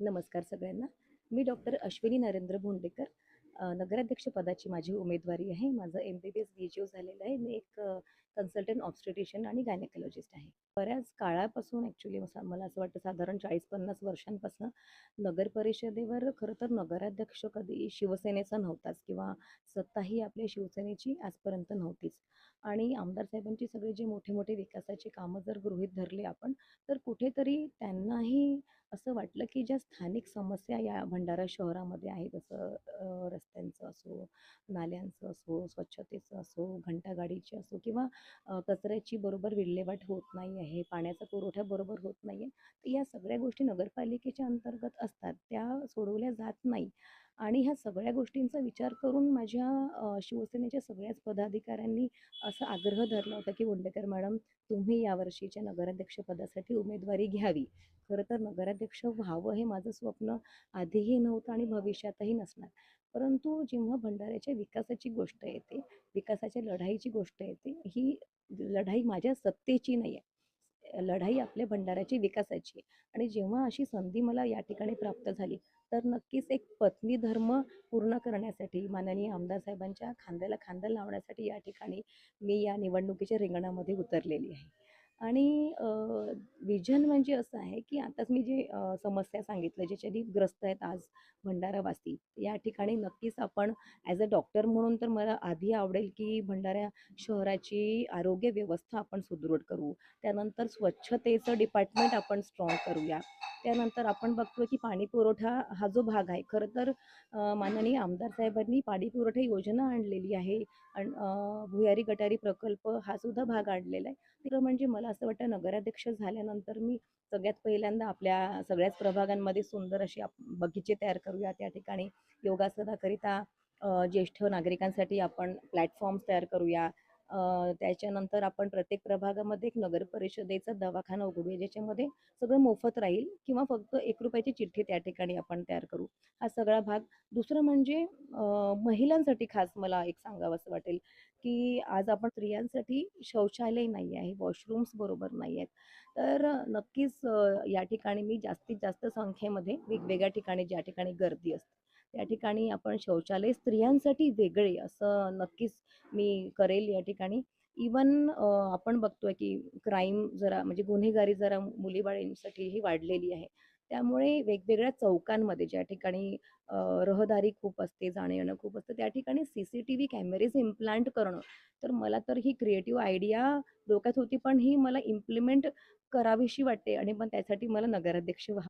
नमस्कार सगळ्यांना. मी डॉक्टर अश्विनी नरेंद्र भोंडेकर नगराध्यक्षपदाची नगराध्यक्ष पदाची माझी उमेदवारी आहे. माझं एम बी बी एस बी जी ओ झालेलं आहे. मी एक कन्सल्टंट ऑब्स्टेटिशियन आणि गायनेकोलॉजिस्ट आहे. बऱ्याच काळापासून ॲक्च्युली मला असं वाटतं साधारण चाळीस पन्नास वर्षांपासून नगर परिषदेवर खरं तर नगराध्यक्ष कधी शिवसेनेचा नव्हताच किंवा सत्ताही आपल्या शिवसेनेची आजपर्यंत नव्हतीच. आणि आमदार साहेबांची सगळे जे मोठे मोठे विकासाचे कामं जर गृहीत धरले आपण तर कुठेतरी त्यांनाही असं वाटलं की ज्या स्थानिक समस्या या भंडारा शहरामध्ये आहेत जसं रस्त्यांचं असो नाल्यांचं असो स्वच्छतेचं असो घंटागाडीची असो किंवा कचऱ्याची बरोबर विल्हेवाट होत नाही आहे पाण्याचा पुरवठा बरोबर होत नाही आहे तर या सगळ्या गोष्टी नगरपालिकेच्या अंतर्गत असतात त्या सोडवल्या जात नाही. आणि ह्या सगळ्या गोष्टींचा विचार करून माझ्या शिवसेनेच्या सगळ्याच पदाधिकाऱ्यांनी असा आग्रह धरला होता की वंडेकर मॅडम तुम्ही यावर्षीच्या नगराध्यक्षपदासाठी उमेदवारी घ्यावी. खरं तर नगराध्यक्ष व्हावं हे माझं स्वप्न आधीही नव्हतं आणि भविष्यातही नसणार. परंतु जेव्हा भंडाऱ्याच्या विकासाची गोष्ट येते विकासाच्या लढाईची गोष्ट येते ही लढाई माझ्या सत्तेची नाही आहे. लढाई आपल्या भंडाऱ्याची विकासाची आहे. आणि जेव्हा अशी संधी मला या ठिकाणी प्राप्त झाली तर नक्कीच एक पत्नी धर्म पूर्ण करण्यासाठी माननीय आमदार साहेबांच्या खांद्याला खांदा लावण्यासाठी या ठिकाणी मी या निवडणुकीच्या रिंगणामध्ये उतरलेली आहे. आणि विजन म्हणजे असं आहे की आताच मी जे समस्या सांगितलं ज्याच्यानी ग्रस्त आहेत आज भंडारावासी या ठिकाणी नक्कीच आपण ॲज अ डॉक्टर म्हणून तर मला आधी आवडेल की भंडारा शहराची आरोग्य व्यवस्था आपण सुदृढ करू. त्यानंतर स्वच्छतेचं डिपार्टमेंट आपण स्ट्रॉंग करूया. त्यानंतर आपण बघतो की पाणी पुरवठा हा जो भाग आहे खरं तर माननीय आमदार साहेबांनी पाणी पुरवठा योजना आणलेली आहे. आणि भुयारी गटारी प्रकल्प हा सुद्धा भाग आणलेला आहे. तिकडं म्हणजे मला असं वाटतं नगराध्यक्ष झाल्यानंतर मी सगळ्यात पहिल्यांदा आपल्या सगळ्याच प्रभागांमध्ये सुंदर अशी बगीचे तयार करूया. त्या ठिकाणी योगासनाकरिता ज्येष्ठ नागरिकांसाठी आपण प्लॅटफॉर्म्स तयार करूया. त्याच्यानंतर आपण प्रत्येक प्रभागामध्ये एक नगर परिषदेचा दवाखाना उघडूया ज्याच्यामध्ये सगळं मोफत राहील किंवा फक्त एक रुपयाची चिठ्ठी त्या ठिकाणी आपण तयार करू. हा सगळा भाग. दुसरं म्हणजे महिलांसाठी खास मला एक सांगावंसं वाटेल की आज आपण स्त्रियांसाठी शौचालय नाही आहे वॉशरूम्स बरोबर नाही आहेत. तर नक्कीच या ठिकाणी मी जास्तीत जास्त संख्येमध्ये वेगवेगळ्या ठिकाणी ज्या ठिकाणी गर्दी असते त्या ठिकाणी आपण शौचालय स्त्रियांसाठी वेगळे असं नक्कीच मी करेल या ठिकाणी. इवन आपण बघतोय की क्राईम जरा म्हणजे गुन्हेगारी जरा मुलीबाळींसाठीही वाढलेली आहे. त्यामुळे वेगवेगळ्या चौकांमध्ये ज्या ठिकाणी रहदारी खूप असते जाणं येणं खूप असतं त्या ठिकाणी C C T V cameras implant करणं. तर मला तर ही क्रिएटिव्ह आयडिया डोक्यात होती पण ही मला इम्प्लिमेंट करावीशी वाटते आणि पण त्यासाठी मला नगराध्यक्ष व्हा